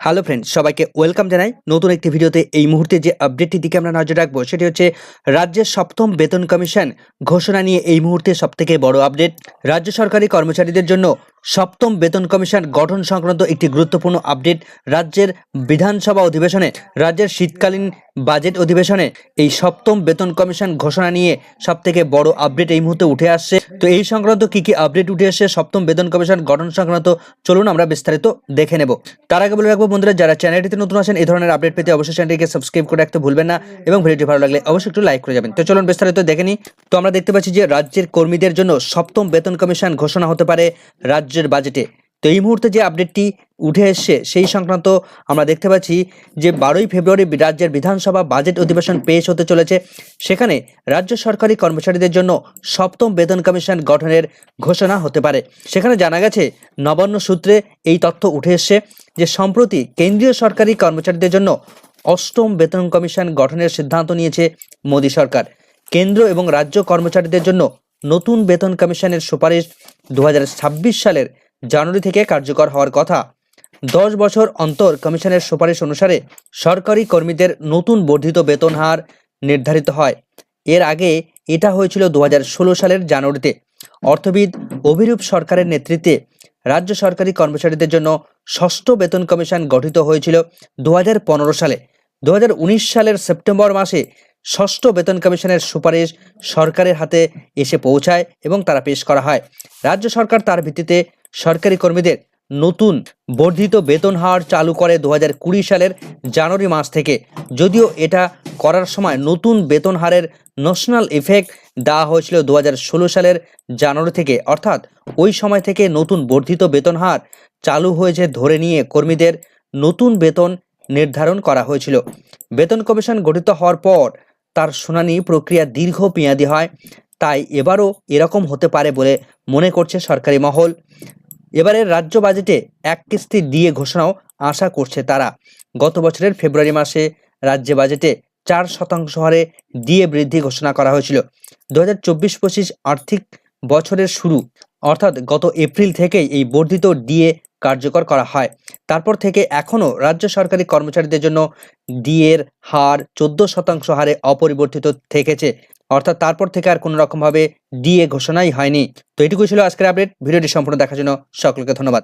Hello friend সবাইকে welcome জানাই নতুন একটি ভিডিওতে। এই মুহূর্তে যে আপডেটটির দিকে আমরা নজর রাখব, সেটি হচ্ছে রাজ্যের সপ্তম বেতন কমিশন ঘোষণা নিয়ে এই মুহূর্তে সবথেকে বড় আপডেট রাজ্য সরকারি কর্মচারীদের জন্য সপ্তম বেতন কমিশন গঠন সংক্রান্ত একটি গুরুত্বপূর্ণ আপডেট রাজ্যের বিধানসভা অধিবেশনে, রাজ্যের শীতকালীন বাজেট অধিবেশনে। এই সপ্তম বেতন কমিশন ঘোষণা নিয়ে সবথেকে বড় আপডেট এই মুহূর্তে উঠে আসছে। তো এই সংক্রান্ত কি কি আপডেট উঠে আসছে সপ্তম বেতন কমিশন গঠন সংক্রান্ত চলুন আমরা বিস্তারিত দেখে নেব। তার আগে বলে রাখব বন্ধুরা, যারা চ্যানেলটিতে নতুন আছেন, এই ধরনের আপডেট পেতে অবশ্যই চ্যানেলটিকে সাবস্ক্রাইব করে রাখতে ভুলবেন না এবং ভিডিওটি ভালো লাগলে অবশ্যই একটু লাইক করে যাবেন। তো চলুন বিস্তারিত দেখে নিই। তো আমরা দেখতে পাচ্ছি যে রাজ্যের কর্মীদের জন্য সপ্তম বেতন কমিশন ঘোষণা হতে পারে। রাজ্যের বাজেটে তো এই মুহূর্তে যে আপডেটটি উঠে এসছে, সেই সংক্রান্ত আমরা দেখতে পাচ্ছি যে বারোই ফেব্রুয়ারি রাজ্যের বিধানসভা বাজেট অধিবেশন পেশ হতে চলেছে। সেখানে রাজ্য সরকারি কর্মচারীদের জন্য সপ্তম বেতন কমিশন গঠনের ঘোষণা হতে পারে। সেখানে জানা গেছে, নবান্ন সূত্রে এই তথ্য উঠে এসছে যে সম্প্রতি কেন্দ্রীয় সরকারি কর্মচারীদের জন্য অষ্টম বেতন কমিশন গঠনের সিদ্ধান্ত নিয়েছে মোদী সরকার। কেন্দ্র এবং রাজ্য কর্মচারীদের জন্য নতুন বেতন কমিশনের সুপারিশ দুহাজার ছাব্বিশ সালের জানুয়ারি থেকে কার্যকর হওয়ার কথা। দশ বছর অন্তর কমিশনের সুপারিশ অনুসারে সরকারি কর্মীদের নতুন বর্ধিত বেতন হার নির্ধারিত হয়। এর আগে এটা হয়েছিল দু হাজার ষোলো সালের জানুয়ারিতে। অর্থবিদ অভিরূপ সরকারের নেতৃত্বে রাজ্য সরকারি কর্মচারীদের জন্য ষষ্ঠ বেতন কমিশন গঠিত হয়েছিল দু হাজার পনেরো সালে। দু হাজার উনিশ সালের সেপ্টেম্বর মাসে ষষ্ঠ বেতন কমিশনের সুপারিশ সরকারের হাতে এসে পৌঁছায় এবং তারা পেশ করা হয়। রাজ্য সরকার তার ভিত্তিতে সরকারি কর্মীদের নতুন বর্ধিত বেতন হার চালু করে দু সালের জানুয়ারি মাস থেকে। যদিও এটা করার সময় নতুন বেতন হারের ন্যাশনাল ইফেক্ট দেওয়া হয়েছিল দু হাজার ষোলো সালের জানুয়ারি থেকে। অর্থাৎ ওই সময় থেকে নতুন বর্ধিত বেতন হার চালু হয়েছে ধরে নিয়ে কর্মীদের নতুন বেতন নির্ধারণ করা হয়েছিল। বেতন কমিশন গঠিত হওয়ার পর তার শুনানি প্রক্রিয়া দীর্ঘ মেয়াদী হয়। তাই এবারও এরকম হতে পারে বলে মনে করছে সরকারি মহল। এবারের রাজ্য বাজেটে এক কিস্তি দিয়ে ঘোষণাও আশা করছে তারা। গত বছরের ফেব্রুয়ারি মাসে রাজ্য বাজেটে চার শতাংশ হারে ডিএ বৃদ্ধি ঘোষণা করা হয়েছিল। দু হাজার চব্বিশ পঁচিশ আর্থিক বছরের শুরু, অর্থাৎ গত এপ্রিল থেকেই এই বর্ধিত ডিএ কার্যকর করা হয়। তারপর থেকে এখনও রাজ্য সরকারি কর্মচারীদের জন্য ডিএর হার চোদ্দ শতাংশ হারে অপরিবর্তিত থেকেছে। অর্থাৎ তারপর থেকে আর কোনো রকমভাবে ডিএ ঘোষণাই হয়নি। তো এটুকুই ছিল আজকের আপডেট ভিডিওটি সম্পূর্ণ দেখার জন্য সকলকে ধন্যবাদ।